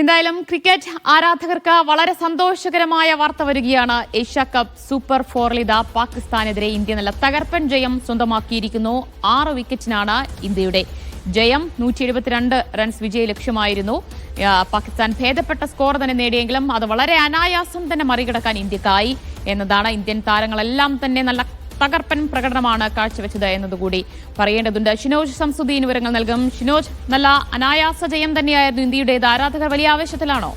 എന്തായാലും ക്രിക്കറ്റ് ആരാധകർക്ക് വളരെ സന്തോഷകരമായ വാർത്ത വരികയാണ്. ഏഷ്യ കപ്പ് സൂപ്പർ ഫോറിൽ ഇതാ പാകിസ്ഥാനെതിരെ ഇന്ത്യ നല്ല തകർപ്പൻ ജയം സ്വന്തമാക്കിയിരിക്കുന്നു. ആറ് വിക്കറ്റിനാണ് ഇന്ത്യയുടെ ജയം. നൂറ്റി എഴുപത്തിരണ്ട് റൺസ് വിജയ ലക്ഷ്യമായിരുന്നു. പാകിസ്ഥാൻ ഭേദപ്പെട്ട സ്കോർ തന്നെ നേടിയെങ്കിലും അത് വളരെ അനായാസം തന്നെ മറികടക്കാൻ ഇന്ത്യക്കായി എന്നതാണ് ഇന്ത്യൻ താരങ്ങളെല്ലാം തന്നെ നല്ല തകർപ്പൻ പ്രകടനമാണ് കാഴ്ചവെച്ചത് എന്നതുകൂടി പറയേണ്ടതുണ്ട്. ഷിനോജ് സംസുദ്ദീൻ വിവരങ്ങൾ നൽകും. ഷിനോജ് നല്ല അനായാസ ജയം തന്നെയായിരുന്നു ഇന്ത്യയുടേത്. ആരാധകർ വലിയ ആവേശത്തിലാണോ?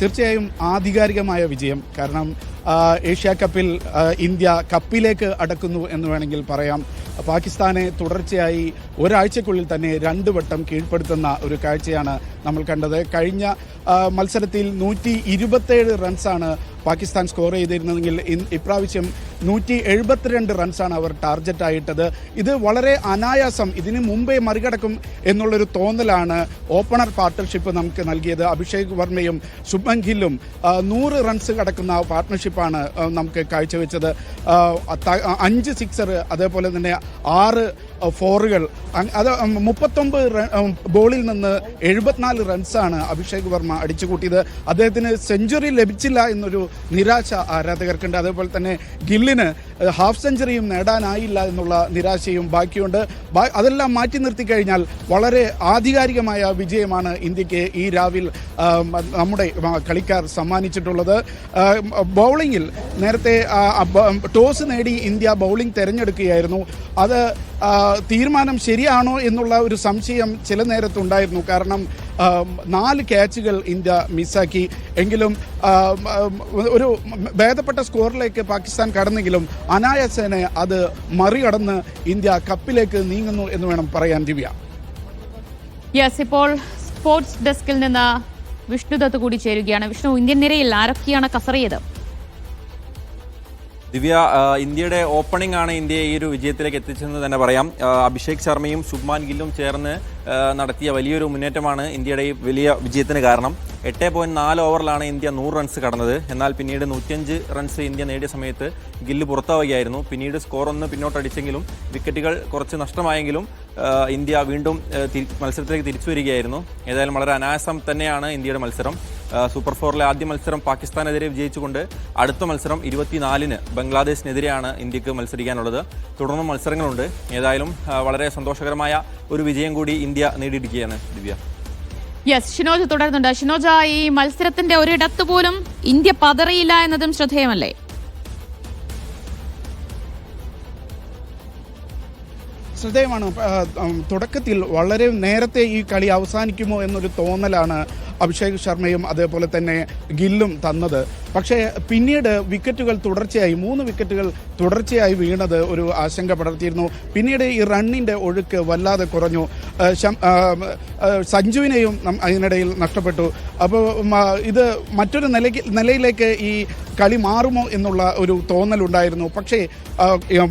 തീർച്ചയായും ആധികാരികമായ വിജയം. കാരണം ഏഷ്യ കപ്പിൽ ഇന്ത്യ കപ്പിലേക്ക് അടക്കുന്നു എന്ന് വേണമെങ്കിൽ പറയാം. പാകിസ്ഥാനെ തുടർച്ചയായി ഒരാഴ്ചക്കുള്ളിൽ തന്നെ രണ്ട് വട്ടം കീഴ്പ്പെടുത്തുന്ന ഒരു കാഴ്ചയാണ് നമ്മൾ കണ്ടത്. കഴിഞ്ഞ മത്സരത്തിൽ നൂറ്റി ഇരുപത്തേഴ് റൺസാണ് പാകിസ്ഥാൻ സ്കോർ ചെയ്തിരുന്നതെങ്കിൽ ഇപ്രാവശ്യം നൂറ്റി എഴുപത്തിരണ്ട് റൺസാണ് അവർ ടാർഗറ്റ് ആയിട്ടത് ഇത് വളരെ അനായാസം ഇതിന് മുമ്പേ മറികടക്കും എന്നുള്ളൊരു തോന്നലാണ് ഓപ്പണർ പാർട്ട്ണർഷിപ്പ് നമുക്ക് നൽകിയത്. അഭിഷേക് വർമ്മയും ശുഭൻ ഗില്ലും നൂറ് റൺസ് കടക്കുന്ന പാർട്ട്ണർഷിപ്പാണ് നമുക്ക് കാഴ്ചവെച്ചത്. അഞ്ച് സിക്സർ അതേപോലെ തന്നെ ആറ് ഫോറുകൾ. അത് മുപ്പത്തൊമ്പത് ബോളിൽ നിന്ന് എഴുപത്തിനാല് റൺസാണ് അഭിഷേക് വർമ്മ അടിച്ചുകൂട്ടിയത്. അദ്ദേഹത്തിന് സെഞ്ചുറി ലഭിച്ചില്ല എന്നൊരു നിരാശ ആരാധകർക്കുണ്ട്. അതേപോലെ തന്നെ ഗില്ലിന് ഹാഫ് സെഞ്ചുറിയും നേടാനായില്ല എന്നുള്ള നിരാശയും ബാക്കിയുണ്ട്. അതെല്ലാം മാറ്റി നിർത്തി കഴിഞ്ഞാൽ വളരെ ആധികാരികമായ വിജയമാണ് ഇന്ത്യയ്ക്ക് ഈ രാവിൽ നമ്മുടെ കളിക്കാർ സമ്മാനിച്ചിട്ടുള്ളത്. ബൗളിങ്ങിൽ നേരത്തെ ടോസ് നേടി ഇന്ത്യ ബൗളിംഗ് തിരഞ്ഞെടുക്കുകയായിരുന്നു. അത് തീരുമാനം ശരിയാണോ എന്നുള്ള ഒരു സംശയം ചില നേരത്തുണ്ടായിരുന്നു. കാരണം നാല് ക്യാച്ചുകൾ ഇന്ത്യ മിസ്സാക്കി എങ്കിലും ഒരു ഭേദപ്പെട്ട സ്കോറിലേക്ക് പാകിസ്ഥാൻ കടന്നെങ്കിലും അനായാസേനെ അത് മറികടന്ന് ഇന്ത്യ കപ്പിലേക്ക് നീങ്ങുന്നു എന്ന് വേണം പറയാൻ ദിവ്യ. യെസ് ഇപ്പോൾ സ്പോർട്സ് ഡെസ്കിൽ നിന്ന് വിഷ്ണുദത്ത് കൂടി ചേരുകയാണ്. വിഷ്ണു ഇന്ത്യൻ നിരയിൽ ആരൊക്കെയാണ് കസറിയത് ദിവ്യ ഇന്ത്യയുടെ ഓപ്പണിംഗ് ആണ് ഇന്ത്യയെ ഈ ഒരു വിജയത്തിലേക്ക് എത്തിച്ചതെന്ന് തന്നെ പറയാം. അഭിഷേക് ശർമ്മയും ശുഭ്മാൻ ഗില്ലും ചേർന്ന് നടത്തിയ വലിയൊരു മുന്നേറ്റമാണ് ഇന്ത്യയുടെ ഈ വലിയ വിജയത്തിന് കാരണം. എട്ട് പോയിന്റ് നാല് ഓവറിലാണ് ഇന്ത്യ നൂറ് റൺസ് കടന്നത്. എന്നാൽ പിന്നീട് നൂറ്റിയഞ്ച് റൺസ് ഇന്ത്യ നേടിയ സമയത്ത് ഗില്ല് പുറത്താവുകയായിരുന്നു. പിന്നീട് സ്കോർ ഒന്ന് പിന്നോട്ടടിച്ചെങ്കിലും വിക്കറ്റുകൾ കുറച്ച് നഷ്ടമായെങ്കിലും ഇന്ത്യ വീണ്ടും മത്സരത്തിലേക്ക് തിരിച്ചു വരികയായിരുന്നു. ഏതായാലും വളരെ അനായാസം തന്നെയാണ് ഇന്ത്യയുടെ മത്സരം. സൂപ്പർ ഫോറിലെ ആദ്യ മത്സരം പാകിസ്ഥാനെതിരെ വിജയിച്ചുകൊണ്ട് അടുത്ത മത്സരം ഇരുപത്തിനാലിന് ബംഗ്ലാദേശിനെതിരെയാണ് ഇന്ത്യയ്ക്ക് മത്സരിക്കാനുള്ളത്. തുടർന്ന് മത്സരങ്ങളുണ്ട്. ഏതായാലും വളരെ സന്തോഷകരമായ ഒരു വിജയം കൂടി ഇന്ത്യ നേടിയിരിക്കുകയാണ് ദിവ്യ. യെസ് ഷിനോജ് തുടരുന്നുണ്ട്. ഷിനോജ ഈ മത്സരത്തിന്റെ ഒരിടത്ത് പോലും ഇന്ത്യ പതറിയില്ല എന്നതും ശ്രദ്ധേയമല്ലേ? ശ്രദ്ധേയമാണ്. തുടക്കത്തിൽ വളരെ നേരത്തെ ഈ കളി അവസാനിക്കുമോ എന്നൊരു തോന്നലാണ് അഭിഷേക് ശർമ്മയും അതേപോലെ തന്നെ ഗില്ലും തന്നത് പക്ഷേ പിന്നീട് വിക്കറ്റുകൾ തുടർച്ചയായി മൂന്ന് വിക്കറ്റുകൾ തുടർച്ചയായി വീണത് ഒരു ആശങ്ക പടർത്തിയിരുന്നു. പിന്നീട് ഈ റണ്ണിന്റെ ഒഴുക്ക് വല്ലാതെ കുറഞ്ഞു. സഞ്ജുവിനെയും അതിനിടയിൽ നഷ്ടപ്പെട്ടു. അപ്പോൾ ഇത് മറ്റൊരു നിലയ്ക്ക് നിലയിലേക്ക് ഈ കളി മാറുമോ എന്നുള്ള ഒരു തോന്നൽ ഉണ്ടായിരുന്നു പക്ഷേ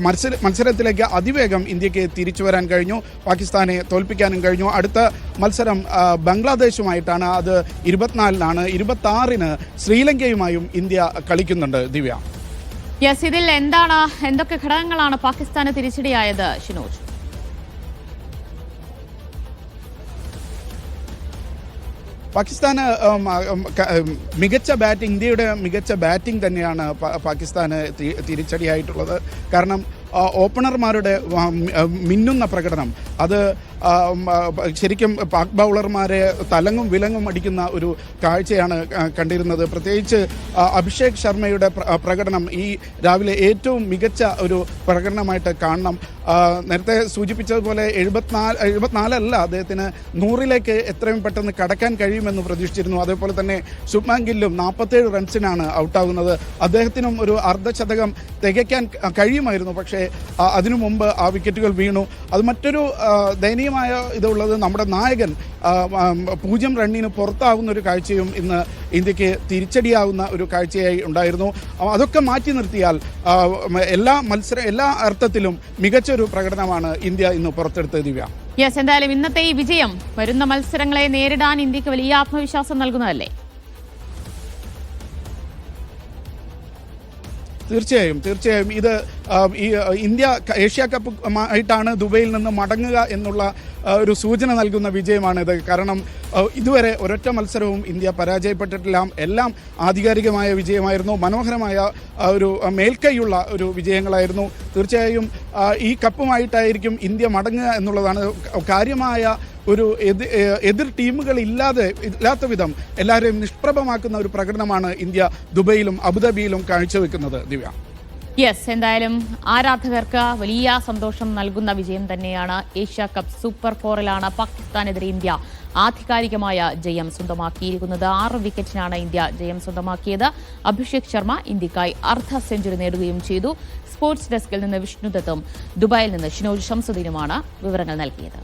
മത്സര മത്സരത്തിലേക്ക് അതിവേഗം ഇന്ത്യയ്ക്ക് തിരിച്ചു വരാൻ കഴിഞ്ഞു. പാകിസ്ഥാനെ തോൽപ്പിക്കാനും കഴിഞ്ഞു. അടുത്ത മത്സരം ബംഗ്ലാദേശുമായിട്ടാണ്. അത് ഇരുപത്തിനാലിനാണ്. ഇരുപത്തി ആറിന് ശ്രീലങ്കയുമായും ഇന്ത്യ കളിക്കുന്നുണ്ട് ദിവ്യ. യെസ് ഇതിൽ എന്താണ് എന്തൊക്കെ ഘടകങ്ങളാണ് പാകിസ്ഥാന് തിരിച്ചടിയായത് ഷിനോജ്? പാകിസ്ഥാന് മികച്ച ബാറ്റിംഗ് ഇന്ത്യയുടെ മികച്ച ബാറ്റിംഗ് തന്നെയാണ് പാകിസ്ഥാന് തിരിച്ചടിയായിട്ടുള്ളത്. കാരണം ഓപ്പണർമാരുടെ മിന്നുന്ന പ്രകടനം അത് ശരിക്കും പാക് ബൗളർമാരെ തലങ്ങും വിലങ്ങും അടിക്കുന്ന ഒരു കാഴ്ചയാണ് കണ്ടിരുന്നത്. പ്രത്യേകിച്ച് അഭിഷേക് ശർമ്മയുടെ പ്രകടനം ഈ രാവിലെ ഏറ്റവും മികച്ച ഒരു പ്രകടനമായിട്ട് കാണണം. നേരത്തെ സൂചിപ്പിച്ചതുപോലെ എഴുപത്തിനാല് എഴുപത്തിനാലല്ല അദ്ദേഹത്തിന് നൂറിലേക്ക് എത്രയും പെട്ടെന്ന് കടക്കാൻ കഴിയുമെന്ന് പ്രതീക്ഷിച്ചിരുന്നു. അതേപോലെ തന്നെ ശുഭ്മാൻ ഗില്ലും നാൽപ്പത്തേഴ് റൺസിനാണ് ഔട്ടാകുന്നത്. അദ്ദേഹത്തിനും ഒരു അർദ്ധശതകം തികയ്ക്കാൻ കഴിയുമായിരുന്നു. പക്ഷേ അതിനു മുമ്പ് ആ വിക്കറ്റുകൾ വീണു. അത് മറ്റൊരു ആ, ദയനീയമായ ഇതുള്ളത് നമ്മുടെ നായകൻ പൂജ്യം റണ്ണിന് പുറത്താവുന്ന ഒരു കാഴ്ചയും ഇന്ന് ഇന്ത്യയ്ക്ക് തിരിച്ചടിയാവുന്ന ഒരു കാഴ്ചയായി ഉണ്ടായിരുന്നു. അതൊക്കെ മാറ്റി നിർത്തിയാൽ എല്ലാ മത്സര എല്ലാ അർത്ഥത്തിലും മികച്ചൊരു പ്രകടനമാണ് ഇന്ത്യ ഇന്ന് പുറത്തെടുത്തത് ദിവ്യ. യെസ് എന്തായാലും ഇന്നത്തെ ഈ വിജയം വരുന്ന മത്സരങ്ങളെ നേരിടാൻ ഇന്ത്യയ്ക്ക് വലിയ ആത്മവിശ്വാസം നൽകുന്നതല്ലേ? തീർച്ചയായും തീർച്ചയായും. ഇത് ഈ ഇന്ത്യ ഏഷ്യ കപ്പ് ആയിട്ടാണ് ദുബൈയിൽ നിന്ന് മടങ്ങുക എന്നുള്ള ഒരു സൂചന നൽകുന്ന വിജയമാണിത്. കാരണം ഇതുവരെ ഒരൊറ്റ മത്സരവും ഇന്ത്യ പരാജയപ്പെട്ടിട്ടില്ല. എല്ലാം ആധികാരികമായ വിജയമായിരുന്നു. മനോഹരമായ ഒരു മേൽക്കൈയുള്ള ഒരു വിജയങ്ങളായിരുന്നു. തീർച്ചയായും ഈ കപ്പുമായിട്ടായിരിക്കും ഇന്ത്യ മടങ്ങുക എന്നുള്ളതാണ് കാര്യമായ ഒരു എതിർ ടീമുകൾ ഇല്ലാതെ ഇല്ലാത്ത വിധം എല്ലാവരെയും നിഷ്പ്രഭമാക്കുന്ന ഒരു പ്രകടനമാണ് ഇന്ത്യ ദുബൈയിലും അബുദാബിയിലും കാഴ്ചവെക്കുന്നത് ദിവ്യ. യെസ് എന്തായാലും ആരാധകർക്ക് വലിയ സന്തോഷം നൽകുന്ന വിജയം തന്നെയാണ് ഏഷ്യ കപ്പ് സൂപ്പർ ഫോറിലാണ് പാകിസ്ഥാനെതിരെ ഇന്ത്യ ആധികാരികമായ ജയം സ്വന്തമാക്കിയിരിക്കുന്നത്. ആറ് വിക്കറ്റിനാണ് ഇന്ത്യ ജയം സ്വന്തമാക്കിയത്. അഭിഷേക് ശർമ്മ ഇന്ത്യക്കായി അർദ്ധ സെഞ്ചുറി നേടുകയും ചെയ്തു. സ്പോർട്സ് ഡെസ്കിൽ നിന്ന് വിഷ്ണുദത്തും ദുബായിൽ നിന്ന് ഷിനോജ് ഷംസുദ്ദീനുമാണ് വിവരങ്ങൾ നൽകിയത്.